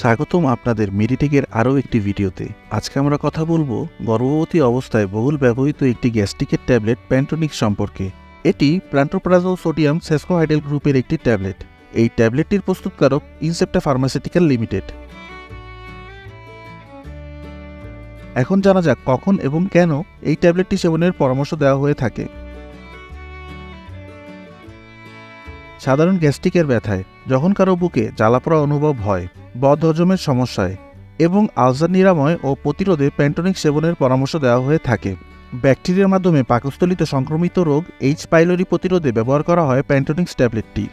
স্বাগতম আপনাদের মেডিটেকের আরও একটি ভিডিওতে। আজকে আমরা কথা বলব গর্ভবতী অবস্থায় বহুল ব্যবহৃত একটি গ্যাস্ট্রিকের ট্যাবলেট প্যান্টোনিক সম্পর্কে। এটি প্ল্যান্টোপ্রাজল সোডিয়াম সেসকোহাইডেল গ্রুপের একটি ট্যাবলেট। এই ট্যাবলেটটির প্রস্তুতকারক ইনসেপ্টা ফার্মাসিউটিক্যাল লিমিটেড। এখন জানা যাক কখন এবং কেন এই ট্যাবলেটটি সেবনের পরামর্শ দেওয়া হয়ে থাকে। সাধারণ গ্যাস্ট্রিকের ব্যথায় যখন কারও বুকে জ্বালাপোড়া অনুভব হয়, বদহজমের সমস্যায় এবং আলসার নিরাময় ও প্রতিরোধে প্যান্টনিক সেবনের পরামর্শ দেওয়া হয়ে থাকে। ব্যাকটেরিয়ার মাধ্যমে পাকস্থলিত সংক্রমিত রোগ এইচ পাইলোরি প্রতিরোধে ব্যবহার করা হয় প্যান্টনিক্স ট্যাবলেটটি।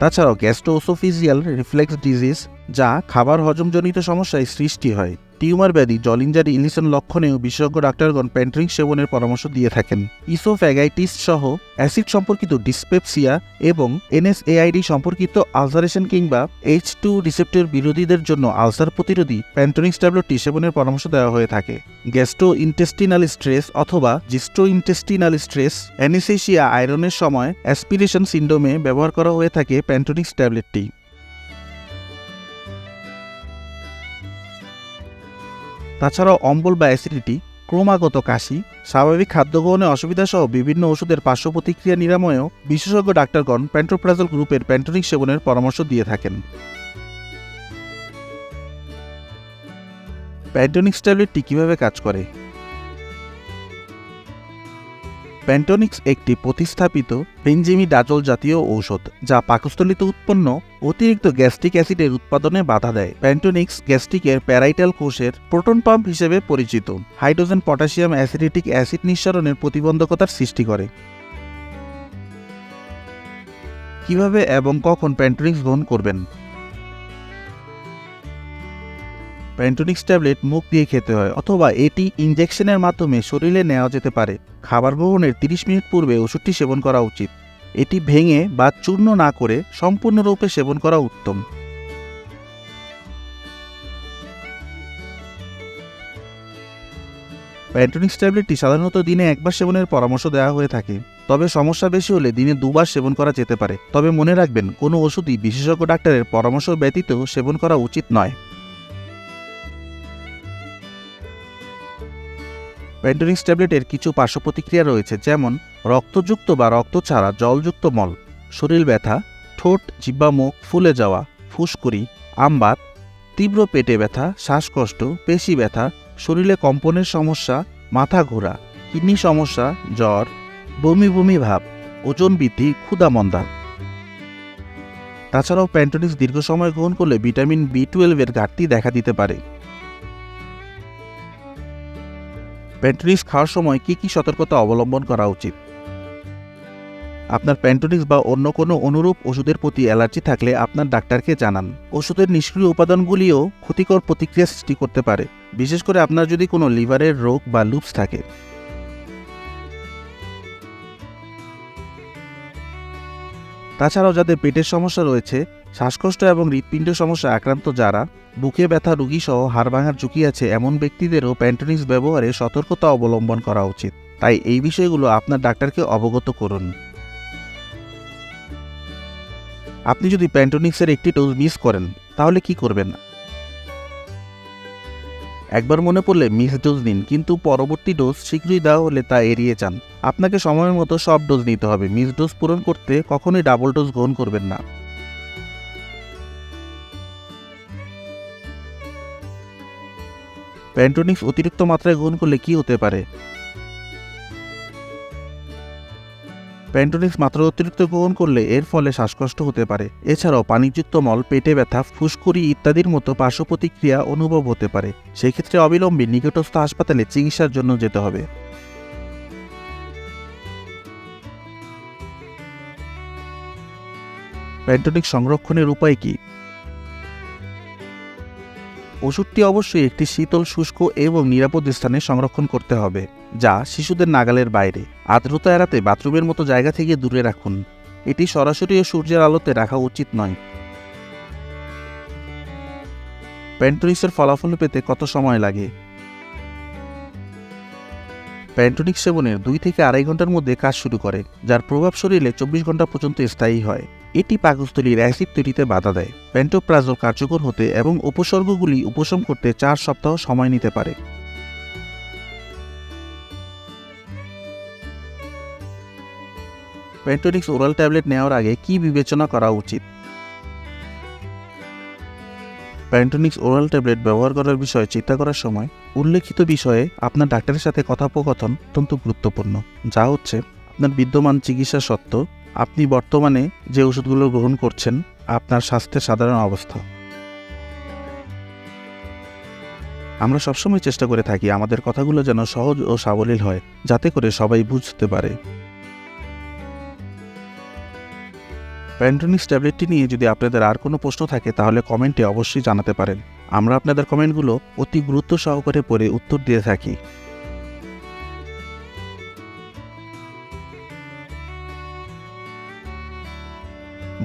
তাছাড়াও গ্যাস্ট্রোসোফিজিয়াল রিফ্লেক্স ডিজিজ, যা খাবার হজমজনিত সমস্যায় সৃষ্টি হয়। টিউমার ব্যাধি, জলিঞ্জারি ইলিশন লক্ষণেও বিশেষজ্ঞ ডাক্তারগণ প্যান্ট্রিং সেবনের পরামর্শ দিয়ে থাকেন। ইসোফ্যাগাইটিস সহ অ্যাসিড সম্পর্কিত ডিসপেপসিয়া এবং এনএসএআইডি সম্পর্কিত আলসারেশন কিংবা এইচ টু রিসেপ্টর বিরোধীদের জন্য আলসার প্রতিরোধী প্যান্টনিক্স ট্যাবলেটটি সেবনের পরামর্শ দেওয়া হয়ে থাকে। গ্যাস্ট্রো ইন্টেস্টিনাল স্ট্রেস অথবা জিস্ট্রো ইন্টেস্টিনাল স্ট্রেস, অ্যানিসেশিয়া আয়রনের সময় অ্যাসপিরেশন সিন্ডোমে ব্যবহার করা হয়ে থাকে প্যান্টনিক্স ট্যাবলেটটি। তাছাড়াও অম্বল বা অ্যাসিডিটি, ক্রমাগত কাশি, স্বাভাবিক খাদ্য গ্রহণে অসুবিধা সহ বিভিন্ন ওষুধের পার্শ্ব প্রতিক্রিয়া নিরাময়েও বিশেষজ্ঞ ডাক্তারগণ প্যান্টোপ্রাজল গ্রুপের প্যান্টোনিক সেবনের পরামর্শ দিয়ে থাকেন। প্যান্টোনিক্স ট্যাবলেটটি কীভাবে কাজ করে? প্যান্টোনিক্স একটি প্রতিস্থাপিত পেনজিমি ডাজল জাতীয় ঔষধ, যা পাকস্থলিতে উৎপন্ন অতিরিক্ত গ্যাস্ট্রিক অ্যাসিডের উৎপাদনে বাধা দেয়। প্যান্টোনিক্স গ্যাস্ট্রিকের প্যারাইটাল কোষের প্রোটন পাম্প হিসেবে পরিচিত। হাইড্রোজেন পটাশিয়াম অ্যাসিডিটিক অ্যাসিড নিঃসরণের প্রতিবন্ধকতার সৃষ্টি করে। কীভাবে এবং কখন প্যান্টোনিক্স গ্রহণ করবেন? প্যান্টোনিক্স ট্যাবলেট মুখ দিয়ে খেতে হয় অথবা এটি ইনজেকশনের মাধ্যমে শরীরে নেওয়া যেতে পারে। খাবার গ্রহণের 30 মিনিট পূর্বে ওষুধটি সেবন করা উচিত। এটি ভেঙে বা চূর্ণ না করে সম্পূর্ণরূপে সেবন করা উত্তম। প্যান্টোনিক্স ট্যাবলেটটি সাধারণত দিনে একবার সেবনের পরামর্শ দেওয়া হয়ে থাকে। তবে সমস্যা বেশি হলে দিনে দুবার সেবন করা যেতে পারে। তবে মনে রাখবেন, কোনো ওষুধই বিশেষজ্ঞ ডাক্তারের পরামর্শ ব্যতীত সেবন করা উচিত নয়। প্যান্টোনিক্স ট্যাবলেটের কিছু পার্শ্ব প্রতিক্রিয়া রয়েছে, যেমন রক্তযুক্ত বা রক্ত ছাড়া জলযুক্ত মল, শরীর ব্যথা, ঠোঁট জিব্বা মুখ ফুলে যাওয়া, ফুসকুড়ি, আমবাত, তীব্র পেটে ব্যথা, শ্বাসকষ্ট, পেশি ব্যথা, শরীরে কম্পনের সমস্যা, মাথা ঘোরা, কিডনি সমস্যা, জ্বর, বমি বমি ভাব, ওজন বৃদ্ধি ক্ষুদামন্দা তাছাড়াও প্যান্টোনিক্স দীর্ঘ সময় গ্রহণ করলে ভিটামিন বি টুয়েলভের ঘাটতি দেখা দিতে পারে। প্যান্টোনিক্স খাওয়ার সময় কি কি সতর্কতা অবলম্বন করা উচিত? আপনার প্যান্টোনিক্স বা অন্য কোনো অনুরূপ ওষুধের প্রতি অ্যালার্জি থাকলে আপনার ডাক্তারকে জানান। ওষুধের নিষ্ক্রিয় উপাদানগুলিও ক্ষতিকর প্রতিক্রিয়া সৃষ্টি করতে পারে। বিশেষ করে আপনার যদি কোনো লিভারের রোগ বা লুপস থাকে। তাছাড়াও যাদের পেটের সমস্যা রয়েছে, শ্বাসকষ্ট এবং হৃৎপিণ্ড সমস্যা আক্রান্ত যারা বুকে ব্যথা রোগী সহ হাড় ভাঙার ঝুঁকি আছে, এমন ব্যক্তিদেরও প্যান্টোনিক্স ব্যবহারে সতর্কতা অবলম্বন করা উচিত। তাই এই বিষয়গুলো আপনার ডাক্তারকে অবগত করুন। আপনি যদি প্যান্টোনিক্সের একটি ডোজ মিস করেন, তাহলে কি করবেন? একবার মনে পড়লে মিস ডোজ নিন, কিন্তু পরবর্তী ডোজ শীঘ্রই দেওয়া হলে তা এড়িয়ে যান। আপনাকে সময়ের মতো সব ডোজ নিতে হবে। মিস ডোজ পূরণ করতে কখনোই ডাবল ডোজ গ্রহণ করবেন না। প্যান্টোনিক্স অতিরিক্ত মাত্রায় গ্রহণ করলে কি হতে পারে? প্যান্টোনিক্স মাত্রা অতিরিক্ত গ্রহণ করলে এর ফলে শ্বাসকষ্ট হতে পারে। এছাড়াও পানিযুক্ত মল, পেটে ব্যথা, ফুসকুড়ি ইত্যাদির মতো পার্শ্ব প্রতিক্রিয়া অনুভব হতে পারে। সেক্ষেত্রে অবিলম্বে নিকটস্থ হাসপাতালে চিকিৎসার জন্য যেতে হবে। প্যান্টোনিক সংরক্ষণের উপায় কি? ওষুধটি অবশ্যই একটি শীতল, শুষ্ক এবং নিরাপদ স্থানে সংরক্ষণ করতে হবে, যা শিশুদের নাগালের বাইরে। আর্দ্রতা এড়াতে বাথরুমের মতো জায়গা থেকে দূরে রাখুন। এটি সরাসরি সূর্যের আলোতে রাখা উচিত নয়। প্যান্টোনিক্সের ফলাফল পেতে কত সময় লাগে? প্যান্টোনিক সেবনের দুই থেকে আড়াই ঘণ্টার মধ্যে কাজ শুরু করে, যার প্রভাব শরীরে চব্বিশ ঘণ্টা পর্যন্ত স্থায়ী হয়। এটি পাকস্থলীর অ্যাসিড তৈরিতে বাধা দেয়। প্যান্টোপ্রাজল কার্যকর হতে এবং উপসর্গগুলি উপশম করতে চার সপ্তাহ সময় নিতে পারে। প্যান্টোনিক্স ওরাল ট্যাবলেট নেওয়ার আগে কি বিবেচনা করা উচিত? প্যান্টোনিক্স ওরাল ট্যাবলেট ব্যবহার করার বিষয়ে চিন্তা করার সময় উল্লেখিত বিষয়ে আপনার ডাক্তারের সাথে কথোপকথন অত্যন্ত গুরুত্বপূর্ণ। যা হচ্ছে, আপনার বিদ্যমান চিকিৎসা সত্ত্বেও আপনি বর্তমানে যে ওষুধগুলো গ্রহণ করছেন, আপনার স্বাস্থ্যের সাধারণ অবস্থা। আমরা সবসময় চেষ্টা করে থাকি আমাদের কথাগুলো যেন সহজ ও সাবলীল হয়, যাতে করে সবাই বুঝতে পারে। প্যান্টোনিক্স ট্যাবলেটটি নিয়ে যদি আপনাদের আর কোনো প্রশ্ন থাকে, তাহলে কমেন্টে অবশ্যই জানাতে পারেন। আমরা আপনাদের কমেন্টগুলো অতি গুরুত্ব সহকারে পড়ে উত্তর দিয়ে থাকি।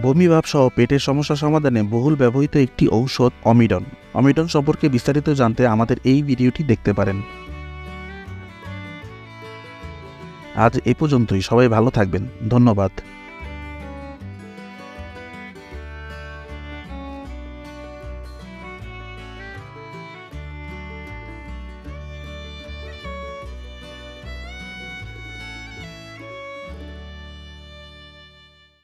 বমি ভাব সহ পেটের সমস্যা সমাধানে বহুল ব্যবহৃত একটি ঔষধ, অমিডন। অমিডন সম্পর্কে বিস্তারিত জানতে আমাদের এই ভিডিওটি দেখতে পারেন। আজ এ পর্যন্তই, সবাই ভালো থাকবেন। ধন্যবাদ।